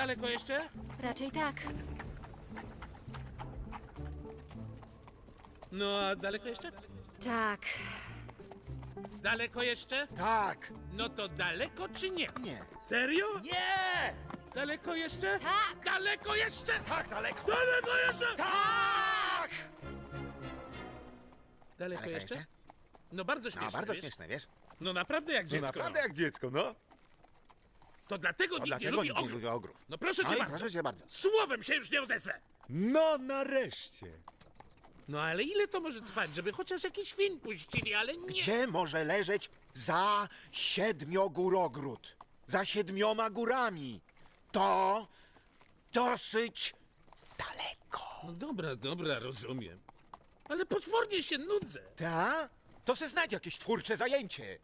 Daleko jeszcze? Raczej tak. No, a daleko jeszcze? Tak. Daleko jeszcze? Tak. No to daleko czy nie? Nie. Serio? Nie! Daleko jeszcze? Tak. Daleko jeszcze? Tak daleko. Daleko jeszcze? Tak! Daleko Daleko jeszcze? jeszcze? No bardzo śmieszne, No, bardzo wiesz? śmieszne, wiesz? No naprawdę jak No dziecko. naprawdę no. jak dziecko, no. To dlatego No nikt nie dlatego lubi nikt nie ogrów. lubi ogrów. No proszę No cię i bardzo. proszę cię bardzo. Słowem się już nie odezwę. No nareszcie. No ale ile to może trwać, żeby chociaż jakiś film puścili, ale nie. Gdzie może leżeć za siedmiogórogród? Za siedmioma górami. To dosyć daleko. No dobra, dobra, rozumiem. Ale potwornie się nudzę. Ta? To se znajdź jakieś twórcze zajęcie.